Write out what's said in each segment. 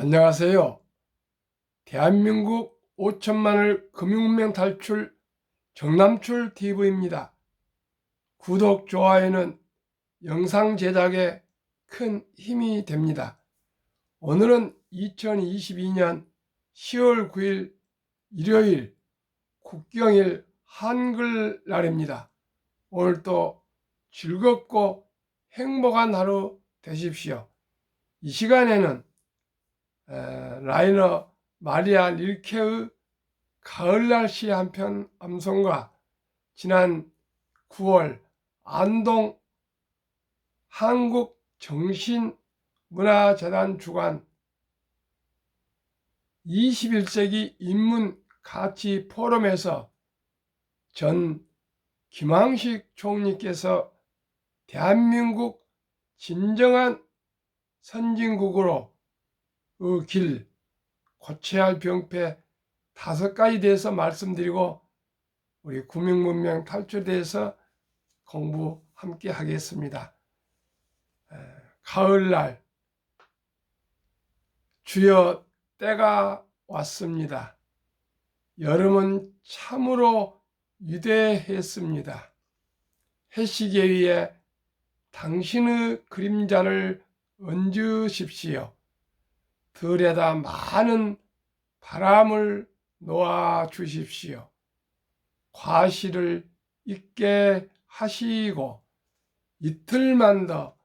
안녕하세요. 대한민국 5천만을 금융문명 탈출 정남출 TV입니다. 구독, 좋아요는 영상 제작에 큰 힘이 됩니다. 오늘은 2022년 10월 9일 일요일 국경일 한글날입니다. 오늘도 즐겁고 행복한 하루 되십시오. 이 시간에는 에, 라이너 마리아 릴케의 가을날 시한편 암송과 지난 9월 안동 한국 정신문화재단 주관 21세기 인문 가치 포럼에서 전 김황식 총리께서 대한민국 진정한 선진국으로 그 길, 고쳐야 할 병폐 다섯 가지 대해서 말씀드리고 우리 구명문명 탈출에 대해서 공부 함께 하겠습니다. 에, 가을날 주여 때가 왔습니다. 여름은 참으로 위대했습니다. 해시계 위에 당신의 그림자를 얹으십시오. 들에다 많은 바람을 놓아 주십시오. 과실을 잊게 하시고 이틀만 더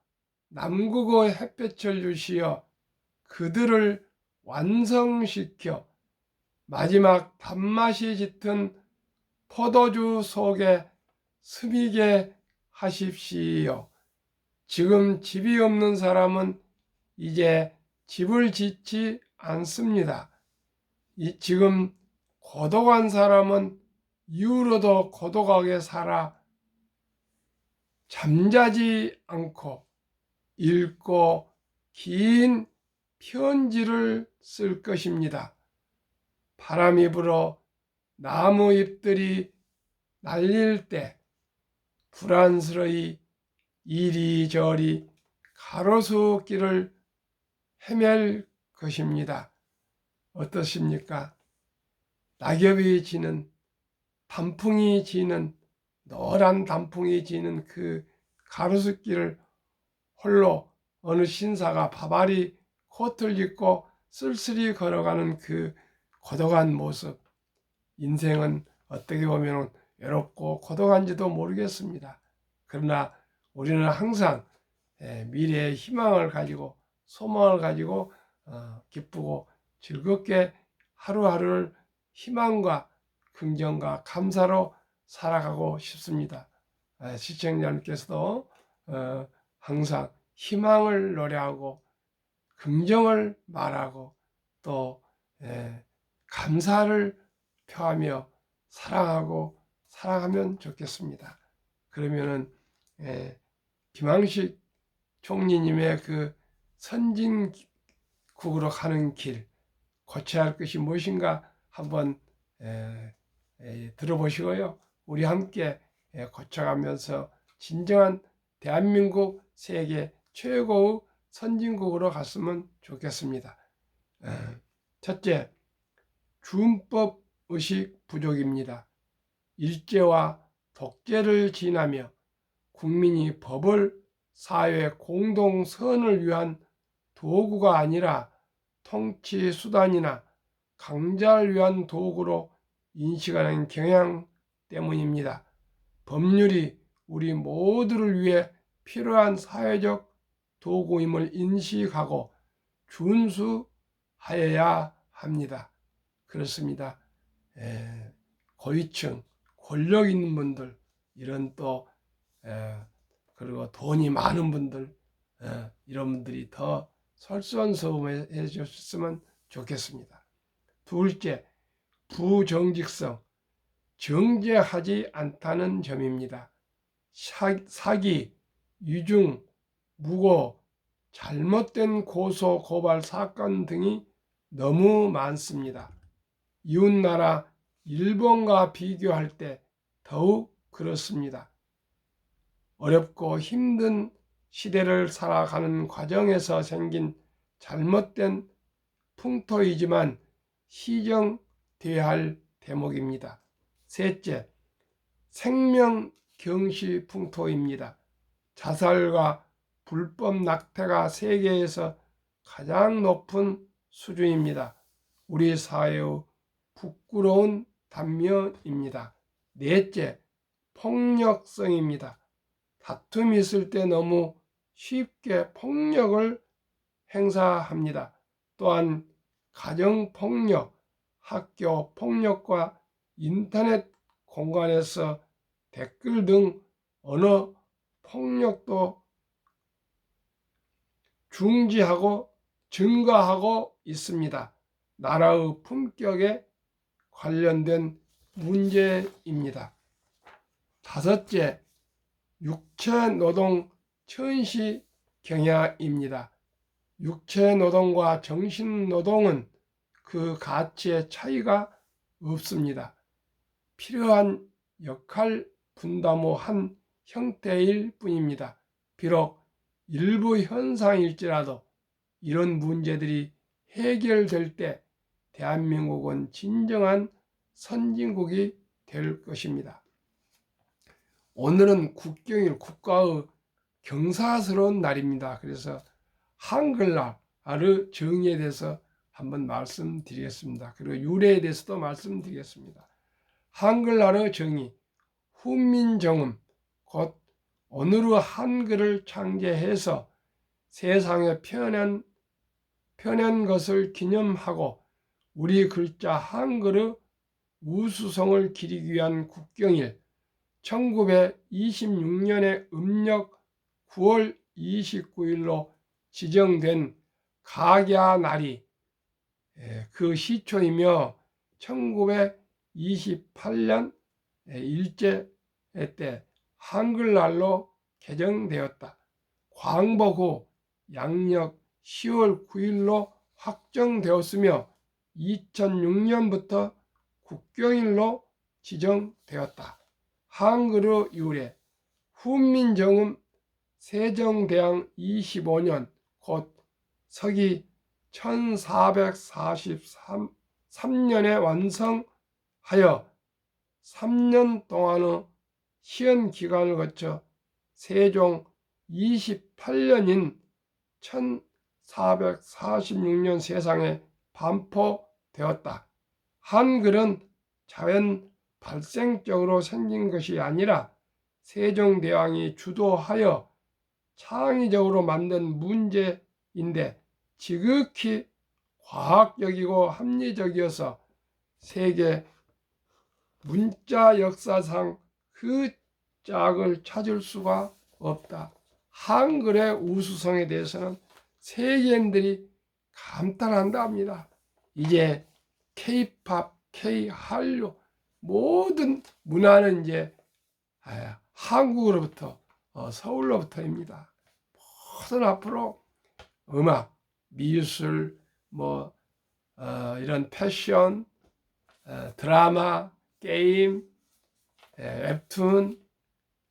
남극의 햇볕을 주시어 그들을 완성시켜 마지막 단맛이 짙은 포도주 속에 스미게 하십시오. 지금 집이 없는 사람은 이제 집을 짓지 않습니다. 이 지금 고독한 사람은 이후로도 고독하게 살아 잠자지 않고 읽고 긴 편지를 쓸 것입니다. 바람이 불어 나무 잎들이 날릴 때 불안스러이 이리저리 가로수 길을 헤맬 것입니다. 어떻습니까? 낙엽이 지는 단풍이 지는 노란 단풍이 지는 그 가로수길을 홀로 어느 신사가 바바리 코트를 입고 쓸쓸히 걸어가는 그 고독한 모습. 인생은 어떻게 보면 외롭고 고독한지도 모르겠습니다. 그러나 우리는 항상 예, 미래의 희망을 가지고 소망을 가지고 어, 기쁘고 즐겁게 하루하루를 희망과 긍정과 감사로 살아가고 싶습니다. 아, 시청자님께서도 어, 항상 희망을 노래하고 긍정을 말하고 또 예, 감사를 표하며 사랑하고 사랑하면 좋겠습니다. 그러면은 예, 김항식 총리님의 그 선진국으로 가는 길 고쳐야 할 것이 무엇인가 한번 에, 에, 들어보시고요. 우리 함께 에, 고쳐가면서 진정한 대한민국 세계 최고의 선진국으로 갔으면 좋겠습니다. 에, 첫째, 준법 의식 부족입니다. 일제와 독재를 지나며 국민이 법을 사회 공동선을 위한 도구가 아니라 통치 수단이나 강자를 위한 도구로 인식하는 경향 때문입니다. 법률이 우리 모두를 위해 필요한 사회적 도구임을 인식하고 준수하여야 합니다. 그렇습니다. 에, 고위층, 권력 있는 분들, 이런 또 에, 그리고 돈이 많은 분들 에, 이런 분들이 더 설선서음해 주셨으면 좋겠습니다. 둘째, 부정직성, 정제하지 않다는 점입니다. 사기, 유중, 무고, 잘못된 고소, 고발 사건 등이 너무 많습니다. 이웃나라 일본과 비교할 때 더욱 그렇습니다. 어렵고 힘든 시대를 살아가는 과정에서 생긴 잘못된 풍토이지만 시정돼야 할 대목입니다. 셋째, 생명 경시 풍토입니다. 자살과 불법 낙태가 세계에서 가장 높은 수준입니다. 우리 사회의 부끄러운 단면입니다. 넷째, 폭력성입니다. 다툼이 있을 때 너무 쉽게 폭력을 행사합니다. 또한 가정폭력, 학교 폭력과 인터넷 공간에서 댓글 등 언어 폭력도 중지하고 증가하고 있습니다. 나라의 품격에 관련된 문제입니다. 다섯째, 육체 노동 천시 경야입니다. 육체 노동과 정신 노동은 그 가치의 차이가 없습니다. 필요한 역할 분담의 한 형태일 뿐입니다. 비록 일부 현상일지라도 이런 문제들이 해결될 때 대한민국은 진정한 선진국이 될 것입니다. 오늘은 국경일 국가의 경사스러운 날입니다. 그래서 한글날의 정의에 대해서 한번 말씀드리겠습니다. 그리고 유래에 대해서도 말씀드리겠습니다. 한글날의 정의, 훈민정음, 곧 오늘의 한글을 창제해서 세상에 펴낸, 펴낸 것을 기념하고 우리 글자 한글의 우수성을 기리기 위한 국경일 1926년에 음력 9월 29일로 지정된 각야 날이 예, 그 시초이며 1928년 일제 때 한글날로 개정되었다. 광복 후 양력 10월 9일로 확정되었으며 2006년부터 국경일로 지정되었다. 한글의 유래 훈민정음 세종대왕 25년 곧 서기 1443년에 완성하여 3년 동안의 시연 기간을 거쳐 세종 28년인 1446년 세상에 반포되었다. 한글은 자연 발생적으로 생긴 것이 아니라 세종대왕이 주도하여 창의적으로 만든 문제인데 지극히 과학적이고 합리적이어서 세계 문자 역사상 그 짝을 찾을 수가 없다. 한글의 우수성에 대해서는 세계인들이 감탄한다 합니다. 이제 K-팝, K-한류 모든 문화는 이제 아, 한국으로부터 어, 서울로부터입니다. 모든 앞으로 음악, 미술, 뭐 어, 이런 패션, 어, 드라마, 게임, 웹툰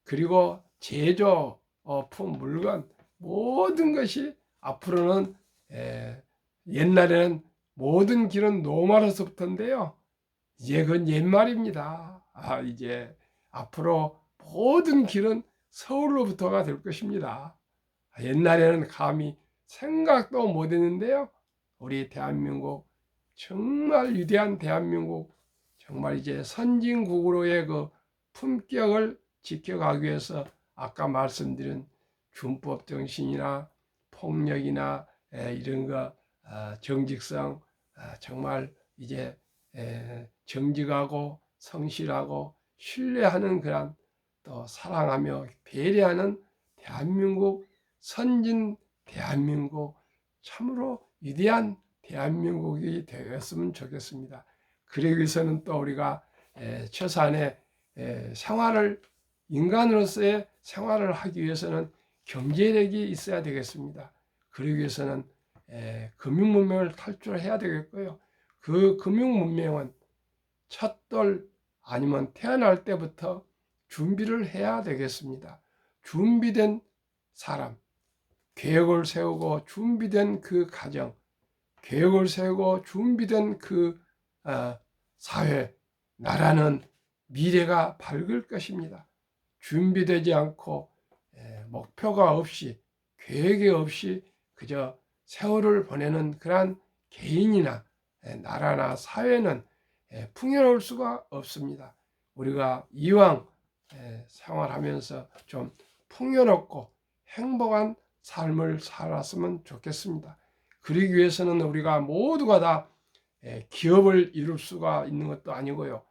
그리고 제조품 물건 모든 것이 앞으로는 옛날에는 모든 길은 노말에서부터인데요. 이제 그건 옛말입니다. 아, 이제 앞으로 모든 길은 서울로부터가 될 것입니다. 옛날에는 감히 생각도 못 했는데요. 우리 대한민국 정말 위대한 대한민국 정말 이제 선진국으로의 그 품격을 지켜가기 위해서 아까 말씀드린 준법 정신이나 폭력이나 이런 거 아, 정직성 아, 정말 이제 정직하고 성실하고 신뢰하는 그런 또 사랑하며 배려하는 대한민국 선진 대한민국 참으로 위대한 대한민국이 되었으면 좋겠습니다. 그러기 위해서는 또 우리가 최소한의 생활을 인간으로서의 생활을 하기 위해서는 경제력이 있어야 되겠습니다. 그러기 위해서는 금융 문명을 탈출해야 되겠고요. 그 금융 문명은 첫돌 아니면 태어날 때부터 준비를 해야 되겠습니다. 준비된 사람, 계획을 세우고 준비된 그 가정, 계획을 세우고 준비된 그 어, 사회, 나라는 미래가 밝을 것입니다. 준비되지 않고 에, 목표가 없이 계획이 없이 그저 세월을 보내는 그러한 개인이나 에, 나라나 사회는 에, 풍요로울 수가 없습니다. 우리가 이왕 에, 생활하면서 좀 풍요롭고 행복한 삶을 살았으면 좋겠습니다. 그러기 위해서는 우리가 모두가 다 에, 기업을 이룰 수가 있는 것도 아니고요.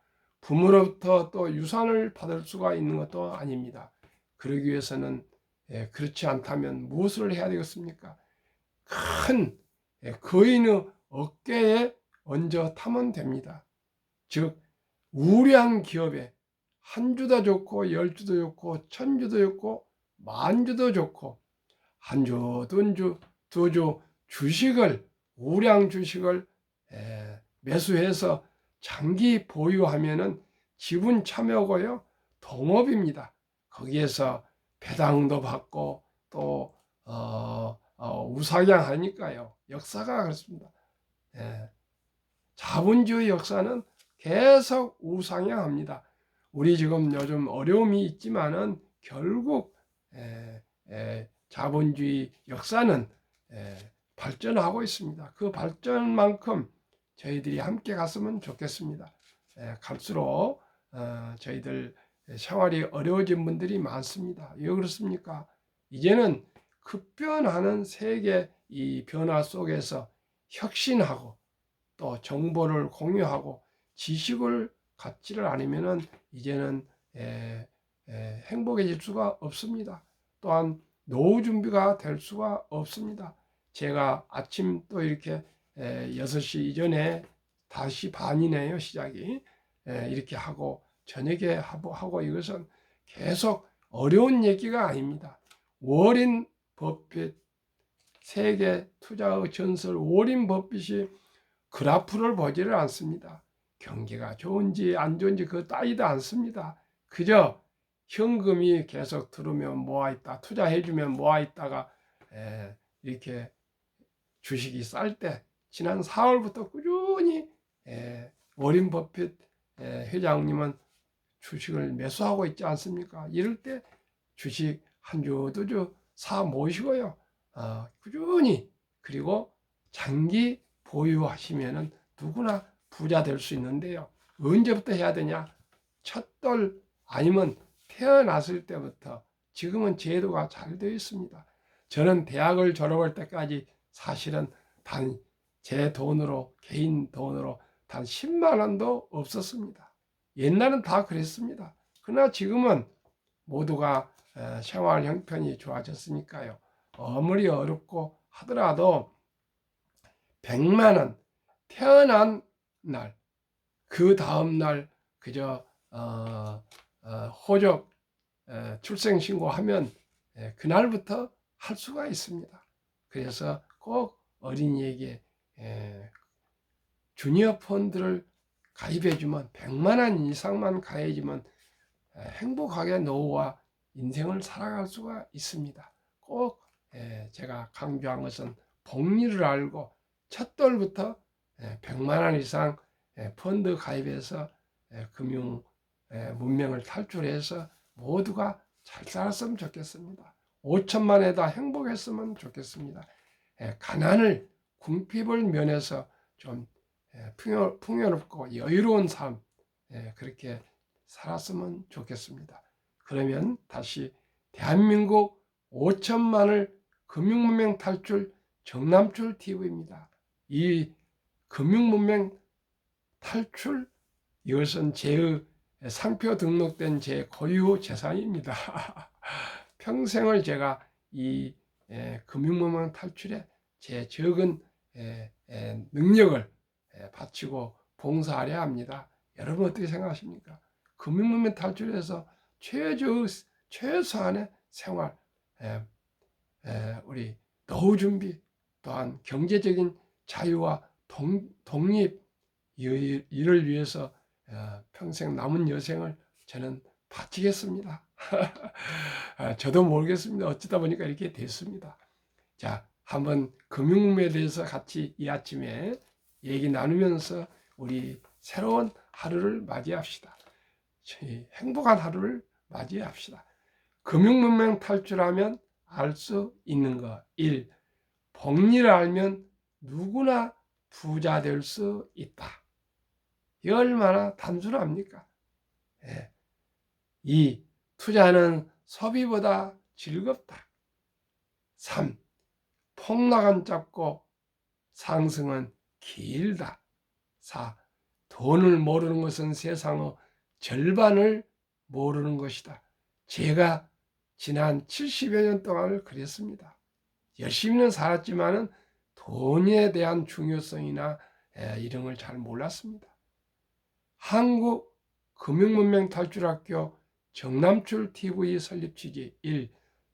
부모로부터 또 유산을 받을 수가 있는 것도 아닙니다. 그러기 위해서는 예, 그렇지 않다면 무엇을 해야 되겠습니까? 큰 예, 거인의 어깨에 얹어 타면 됩니다. 즉 우량 기업에 한 주도 좋고 열 주도 좋고 천 주도 좋고 만 주도 좋고 한 주, 두 주, 두 주 주식을 우량 주식을 에, 매수해서 장기 보유하면은 지분 참여고요 동업입니다. 거기에서 배당도 받고 또 어, 어, 우상향 하니까요 역사가 그렇습니다. 예. 자본주의 역사는 계속 우상향합니다. 우리 지금 요즘 어려움이 있지만은 결국 에, 에, 자본주의 역사는 에, 발전하고 있습니다. 그 발전만큼 저희들이 함께 갔으면 좋겠습니다. 에, 갈수록 어, 저희들 생활이 어려워진 분들이 많습니다. 왜 그렇습니까? 이제는 급변하는 세계 이 변화 속에서 혁신하고 또 정보를 공유하고 지식을 갖지를 않으면은 이제는 에, 에, 행복해질 수가 없습니다. 또한 노후 준비가 될 수가 없습니다. 제가 아침 또 이렇게 에, 6시 이전에 다시 반이네요 시작이 에, 이렇게 하고 저녁에 하고, 이것은 계속 어려운 얘기가 아닙니다. 워린 버핏 세계 투자의 전설 워린 버핏이 그래프를 보지를 않습니다. 경기가 좋은지 안 좋은지 그거 따지도 않습니다. 그저 현금이 계속 들어오면 모아있다, 투자해주면 모아있다가 에, 이렇게 주식이 쌀 때 지난 4월부터 꾸준히 에, 워린 버핏 에, 회장님은 주식을 매수하고 있지 않습니까? 이럴 때 주식 한 주, 두 주 사 모시고요. 어, 꾸준히 그리고 장기 보유하시면은 누구나 부자 될 수 있는데요. 언제부터 해야 되냐? 첫돌 아니면 태어났을 때부터 지금은 제도가 잘 되어 있습니다. 저는 대학을 졸업할 때까지 사실은 단 제 돈으로 개인 돈으로 단 10만 원도 없었습니다. 옛날은 다 그랬습니다. 그러나 지금은 모두가 어, 생활 형편이 좋아졌으니까요. 아무리 어렵고 하더라도 100만 원 태어난 날, 그 다음 날 그저 어, 어, 호적 어, 출생 신고하면 예, 그날부터 할 수가 있습니다. 그래서 꼭 어린이에게 예, 주니어 펀드를 가입해주면 100만 원 이상만 가입해주면 예, 행복하게 노후와 인생을 살아갈 수가 있습니다. 꼭 예, 제가 강조한 것은 복리를 알고 첫 돌부터 100만 원 이상 펀드 가입해서 금융 문명을 탈출해서 모두가 잘 살았으면 좋겠습니다. 5천만 에다 행복했으면 좋겠습니다. 가난을 궁핍을 면해서 좀 풍요, 풍요롭고 여유로운 삶 그렇게 살았으면 좋겠습니다. 그러면 다시 대한민국 5천만을 금융문명 탈출 정남출 TV입니다. 이 금융문명 탈출 이것은 제 상표 등록된 제 고유 재산입니다. 평생을 제가 이 금융문명 탈출에 제 적은 능력을 바치고 봉사하려 합니다. 여러분 어떻게 생각하십니까? 금융문명 탈출에서 최저 최소한의 생활 우리 노후 준비 또한 경제적인 자유와 동, 독 립 이를 위해서 어, 평생 남은 여생을 저는 바치겠습니다. 아, 저도 모르겠습니다. 어쩌다 보니까 이렇게 됐습니다. 자, 한번 금융에 대해서 같이 이 아침에 얘기 나누면서 우리 새로운 하루를 맞이합시다. 행복한 하루를 맞이합시다. 금융문명 탈출하면 알 수 있는 것. 1. 복리를 알면 누구나 부자 될 수 있다. 이 얼마나 단순합니까? 예. 2. 투자는 소비보다 즐겁다. 3. 폭락은 짧고 상승은 길다. 4. 돈을 모르는 것은 세상의 절반을 모르는 것이다. 제가 지난 70여 년 동안을 그랬습니다. 열심히는 살았지만은 돈에 대한 중요성이나 에, 이런 걸 잘 몰랐습니다. 한국 금융문명 탈출학교 정남출 TV 설립 취지 1.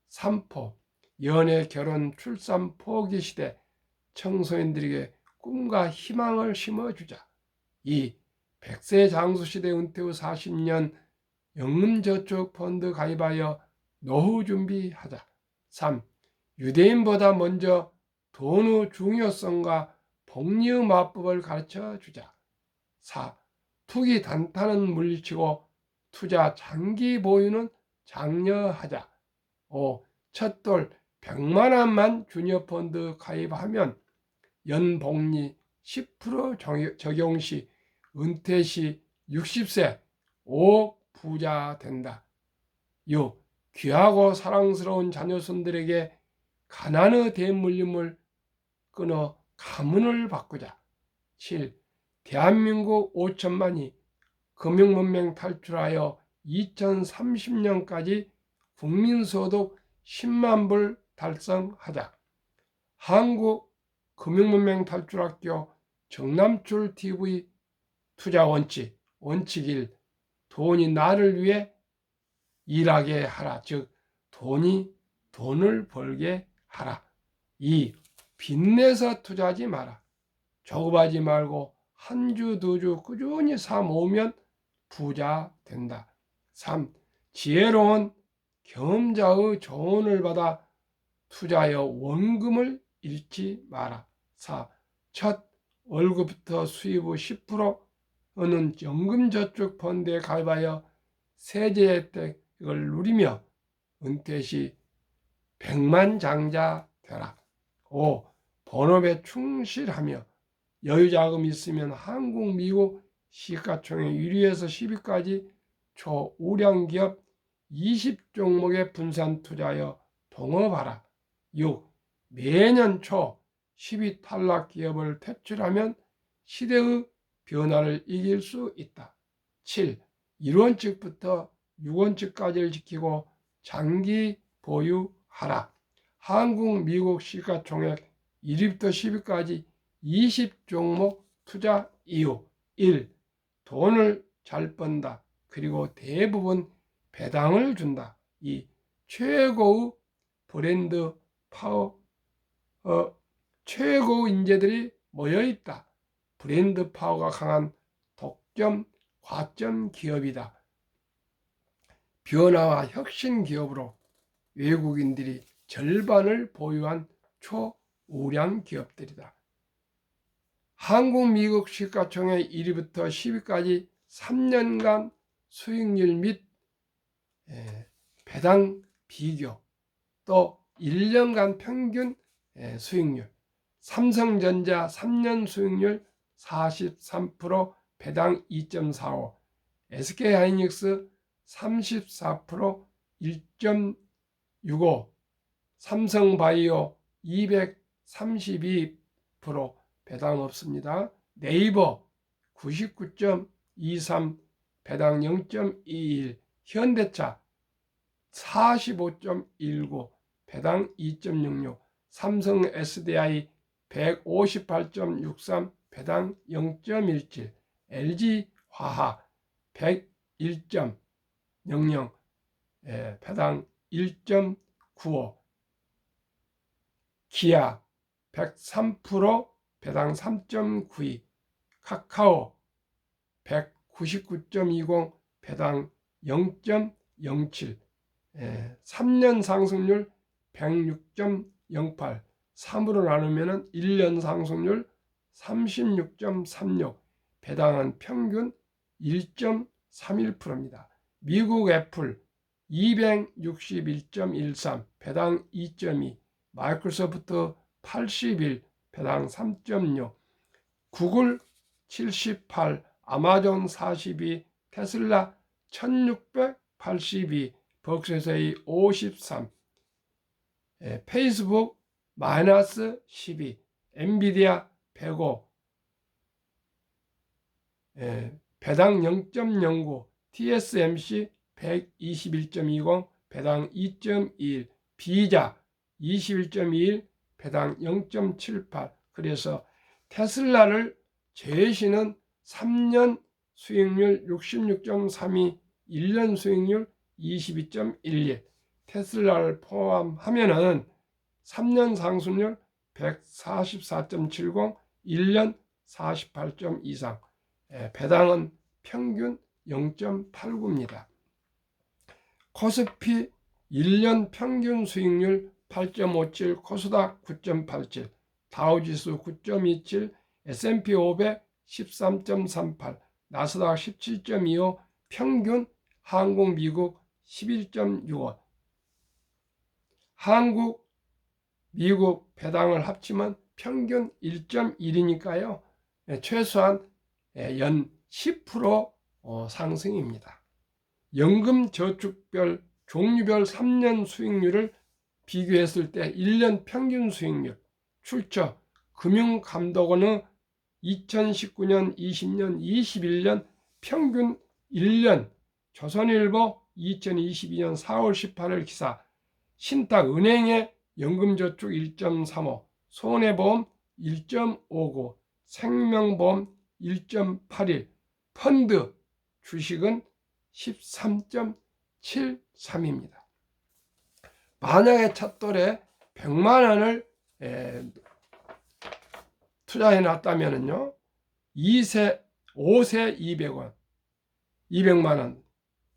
3포 연애, 결혼, 출산, 포기 시대 청소년들에게 꿈과 희망을 심어주자. 2. 100세 장수 시대 은퇴 후 40년 연금저축 펀드 가입하여 노후 준비하자. 3. 유대인보다 먼저 돈의 중요성과 복리의 마법을 가르쳐 주자. 4. 투기 단타는 물리치고 투자 장기 보유는 장려하자. 5. 첫돌 100만 원만 주니어 펀드 가입하면 연복리 10% 적용 시 은퇴 시 60세 5억 부자 된다. 6. 귀하고 사랑스러운 자녀손들에게 가난의 대물림을 끊어 가문을 바꾸자. 7. 대한민국 5천만이 금융문명 탈출하여 2030년까지 국민소득 10만 불 달성하자. 한국 금융문명 탈출학교 정남출 TV 투자 원칙, 원칙 1. 돈이 나를 위해 일하게 하라. 즉, 돈이 돈을 벌게 하라. 2. 빚내서 투자하지 마라. 조급하지 말고 한 주, 두 주 꾸준히 사 모으면 부자 된다. 3. 지혜로운 경험자의 조언을 받아 투자하여 원금을 잃지 마라. 4. 첫 월급부터 수입 후 10%는 연금저축 펀드에 가입하여 세제 혜택을 누리며 은퇴 시 백만 장자 되라. 5. 본업에 충실하며 여유자금이 있으면 한국, 미국 시가총액 1위에서 10위까지 초우량 기업 20종목에 분산 투자하여 동업하라. 6. 매년 초 10위 탈락 기업을 퇴출하면 시대의 변화를 이길 수 있다. 7. 1원칙부터 6원칙까지를 지키고 장기 보유하라. 한국, 미국 시가총액 1위부터 10위까지 20종목 투자 이유 1. 돈을 잘 번다. 그리고 대부분 배당을 준다. 2. 최고의 브랜드 파워 어, 최고 인재들이 모여 있다. 브랜드 파워가 강한 독점 과점 기업이다. 변화와 혁신 기업으로 외국인들이 절반을 보유한 초우량 기업들이다. 한국, 미국 시가총액 1위부터 10위까지 3년간 수익률 및 예, 배당 비교 또 1년간 평균 예, 수익률 삼성전자 3년 수익률 43% 배당 2.45 SK하이닉스 34% 1.65 삼성바이오 232% 배당 없습니다. 네이버 99.23 배당 0.21 현대차 45.19 배당 2.66 삼성 SDI 158.63 배당 0.17 LG 화학 101.00 예, 배당 1.95 기아 103% 배당 3.92 카카오 199.20 배당 0.07 예, 3년 상승률 106.08 3으로 나누면 1년 상승률 36.36, 배당은 평균 1.31%입니다. 미국 애플 261.13, 배당 2.2, 마이크로소프트 81, 배당 3.6, 구글 78, 아마존 42, 테슬라 1682, 벅스세이 53, 예, 페이스북 마이너스 12, 엔비디아 105, 예, 배당 0.09, TSMC 121.20, 배당 2.21, 비자 21.21, 배당 0.78. 그래서 테슬라를 제시는 3년 수익률 66.32, 1년 수익률 22.11. 테슬라를 포함하면은 3년 상승률 144.70, 1년 48.23. 예, 배당은 평균 0.89입니다. 코스피 1년 평균 수익률 8.57, 코스닥 9.87, 다우지수 9.27, S&P 500 13.38, 나스닥 17.25, 평균 한국 미국 11.65. 한국 미국 배당을 합치면 평균 1.1이니까요. 예, 최소한 예, 연10% 어, 상승입니다. 연금 저축별 종류별 3년 수익률을 비교했을 때 1년 평균 수익률 출처 금융감독원의 2019년, 20년, 21년 평균 1년 조선일보 2022년 4월 18일 기사 신탁은행의 연금저축 1.35, 손해보험 1.59, 생명보험 1.81, 펀드 주식은 13.73입니다. 만약에 첫돌에 100만 원을 에, 투자해 놨다면요. 2세, 5세 200원, 200만 원,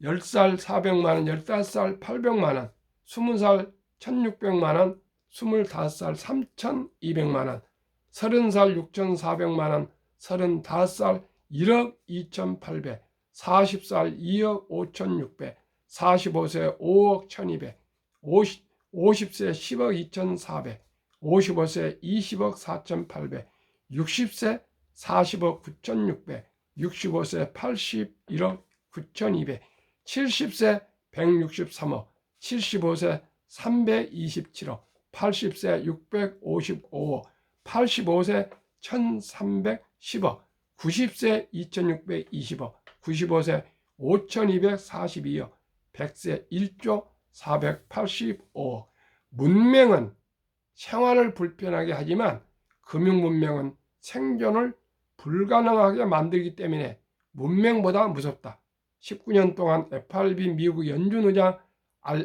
10살 400만 원, 15살 800만 원, 20살 1600만 원, 25살 3200만 원, 30살 6400만 원, 35살 1억 2800, 40살 2억 5600, 45세 5억 1200, 50, 50세 10억 2400, 55세 20억 4800, 60세 40억 9600, 65세 81억 9200, 70세 163억, 75세 327억, 80세 655억, 85세 1310억, 90세 2620억, 95세 5242억, 100세 1조 485억. 문명은 생활을 불편하게 하지만 금융 문명은 생존을 불가능하게 만들기 때문에 문명보다 무섭다. 19년 동안 FRB 미국 연준 의장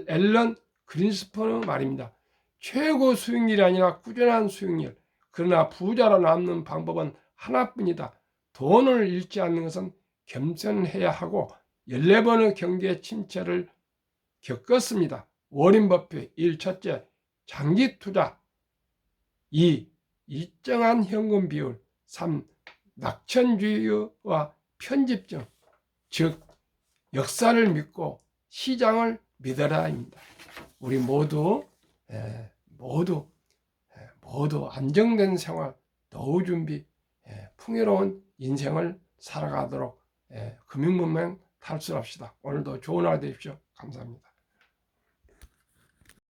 앨런 그린스퍼는 말입니다. 최고 수익률이 아니라 꾸준한 수익률. 그러나 부자로 남는 방법은 하나뿐이다. 돈을 잃지 않는 것은 겸손해야 하고 14번의 경제 침체를 겪었습니다. 워린 버핏 1. 첫째, 장기 투자 2. 일정한 현금 비율 3. 낙천주의와 편집증 즉 역사를 믿고 시장을 믿어라입니다. 우리 모두 에, 모두 에, 모두 안정된 생활, 노후 준비, 에, 풍요로운 인생을 살아가도록 금융문명 탈출합시다. 오늘도 좋은 하루 되십시오. 감사합니다.